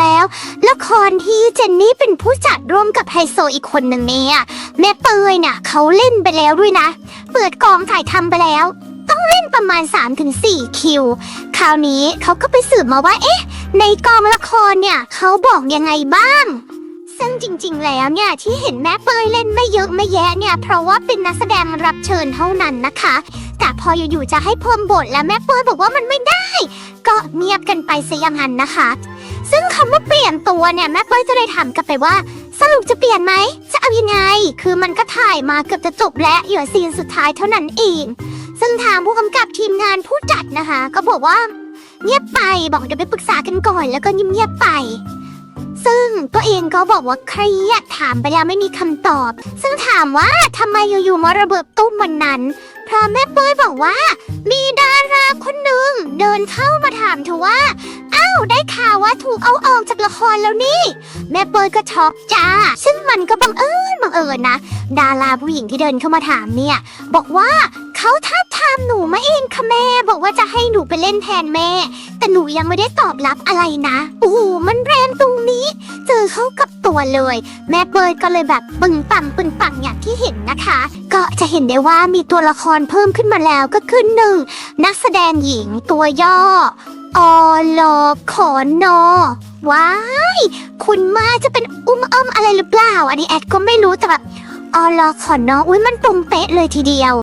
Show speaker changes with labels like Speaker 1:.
Speaker 1: แล้ว ละครที่เจนนี่เป็นผู้จัดร่วมกับไฮโซอีกคนหนึ่งเนี่ยแม่เปยเนี่ยเขาเล่นไปแล้วด้วยนะ เปิดกองถ่ายทำไปแล้ว ต้องเล่นประมาณ 3-4 คิว คราวนี้เขาก็ไปสืบมาว่า เอ๊ะ ในกองละครเนี่ยเขาบอกยังไงบ้างซึ่งจริงๆ แล้วเนี่ยที่เห็นแม่เปยเล่นไม่เยอะไม่แยะเนี่ยเพราะว่าเป็นนักแสดงรับเชิญเท่านั้นนะคะ แต่พออยู่ๆจะให้เพิ่มบทแล้วแม่เปยบอกว่ามันไม่ได้ ก็เงียบกันไปซะอย่างนั้นนะคะ ซึ่งคำว่าเปลี่ยนตัวเนี่ยแม่เปยจะเลยถามกลับไปว่า สรุปจะเปลี่ยนไหม จะเอายังไง คือมันก็ถ่ายมาเกือบจะจบแล้วเหลือซีนสุดท้ายเท่านั้นเอง ซึ่งทางผู้กำกับทีมงานผู้จัดนะคะ ก็บอกว่า เงียบไปบอกเดี๋ยวไปปรึกษากันก่อนแล้วก็เงียบๆไป ซึ่งตัวเองก็บอกว่าเครียดถามไปแล้วไม่มีคำตอบ ซึ่งถามว่าทำไมอยู่ๆมาระเบิดตุ้มวันนั้น เพราะแม่เป้ยบอกว่า มีดาราคนหนึ่งเดินเข้ามาถามเธอว่า ได้ข่าวว่าถูกเอาออกจากละครแล้วนี่ แม่เป้ยก็ช็อกจ้า ซึ่งมันก็บังเอิญบังเอิญนะ ดาราผู้หญิงที่เดินเข้ามาถามเนี่ย บอกว่าเขาท้าบทามหนูมาเองค่ะแม่ บอกว่าจะให้หนูไปเล่นแทนแม่ แต่หนูยังไม่ได้ตอบรับอะไรนะโอ้โหมันแรงตรงนี้ เจอเข้ากับตัวเลย แม่เปิดก็เลยแบบปึงปังปึงปังอย่างที่เห็นนะคะ ก็จะเห็นได้ว่ามีตัวละครเพิ่มขึ้นมาแล้วก็คือหนึ่งนักแสดงหญิงตัวย่อ อลอขอนอว้าย คุณมาจะเป็นอุ้มอ้อมอะไรหรือเปล่า อันนี้แอดก็ไม่รู้แต่แบบอลอขอนออุ้ยมันตรงเป๊ะเลยทีเดียว